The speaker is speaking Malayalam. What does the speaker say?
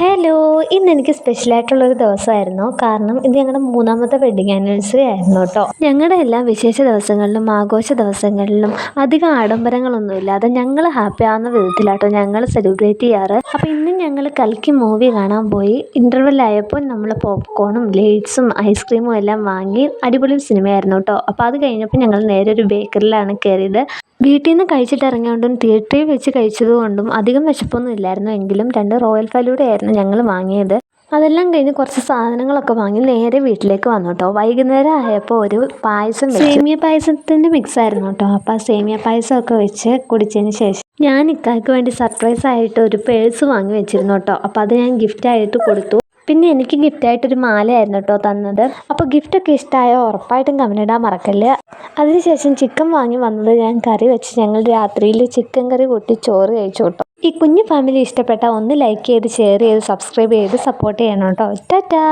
ഹലോ ഇന്ന് എനിക്ക് സ്പെഷ്യലായിട്ടുള്ളൊരു ദിവസമായിരുന്നു. കാരണം ഇത് ഞങ്ങളുടെ മൂന്നാമത്തെ വെഡിങ് ആനിവേഴ്സറി ആയിരുന്നു കേട്ടോ ഞങ്ങളുടെ എല്ലാ വിശേഷ ദിവസങ്ങളിലും ആഘോഷ ദിവസങ്ങളിലും അധികം ആഡംബരങ്ങളൊന്നും ഇല്ലാതെ ഞങ്ങൾ ഹാപ്പി ആവുന്ന വിധത്തിലാട്ടോ ഞങ്ങൾ സെലിബ്രേറ്റ് ചെയ്യാറ്. അപ്പോൾ ഇന്ന് ഞങ്ങൾ കൽക്കി മൂവി കാണാൻ പോയി. ഇന്റർവെൽ ആയപ്പോൾ നമ്മൾ പോപ്കോണും ലേറ്റ്സും ഐസ്ക്രീമും എല്ലാം വാങ്ങി അടിപൊളി സിനിമയായിരുന്നു കേട്ടോ അപ്പോൾ അത് കഴിഞ്ഞപ്പോൾ ഞങ്ങൾ നേരെ ഒരു ബേക്കറിലാണ് കയറിയത് വീട്ടിൽ നിന്ന് കഴിച്ചിട്ട് ഇറങ്ങിയോണ്ടും തിയേറ്ററിൽ വെച്ച് കഴിച്ചതുകൊണ്ടും അധികം വിശപ്പൊന്നും ഇല്ലായിരുന്നു. എങ്കിലും രണ്ട് റോയൽ ഫലൂടെ ആയിരുന്നു ഞങ്ങൾ വാങ്ങിയത്. അതെല്ലാം കഴിഞ്ഞ് കുറച്ച് സാധനങ്ങളൊക്കെ വാങ്ങി നേരെ വീട്ടിലേക്ക് വന്നു കേട്ടോ. വൈകുന്നേരം ആയപ്പോൾ ഒരു പായസം സേമിയ പായസത്തിന്റെ മിക്സ് ആയിരുന്നു കേട്ടോ. അപ്പോൾ ആ സേമിയ പായസമൊക്കെ വെച്ച് കുടിച്ചതിന് ശേഷം ഞാൻ ഇക്കാക്ക് വേണ്ടി സർപ്രൈസ് ആയിട്ട് ഒരു പേഴ്സ് വാങ്ങി വെച്ചിരുന്നു കേട്ടോ. അപ്പോൾ അത് ഞാൻ ഗിഫ്റ്റ് ആയിട്ട് കൊടുത്തു. പിന്നെ എനിക്ക് ഗിഫ്റ്റ് ഗിഫ്റ്റായിട്ടൊരു മാലയായിരുന്നു കേട്ടോ തന്നത്. അപ്പോൾ ഗിഫ്റ്റൊക്കെ ഇഷ്ടമായ ഉറപ്പായിട്ടും കമന്റിടാൻ മറക്കല്ലേ. അതിനുശേഷം ചിക്കൻ വാങ്ങി വന്നത് ഞാൻ കറി വെച്ച് ഞങ്ങൾ രാത്രിയിൽ ചിക്കൻ കറി കൂട്ടി ചോറ് കഴിച്ചു കേട്ടോ. ഈ കുഞ്ഞു ഫാമിലി ഇഷ്ടപ്പെട്ടാൽ ഒന്ന് ലൈക്ക് ചെയ്ത് ഷെയർ ചെയ്ത് സബ്സ്ക്രൈബ് ചെയ്ത് സപ്പോർട്ട് ചെയ്യണം കേട്ടോ. ടാറ്റാ.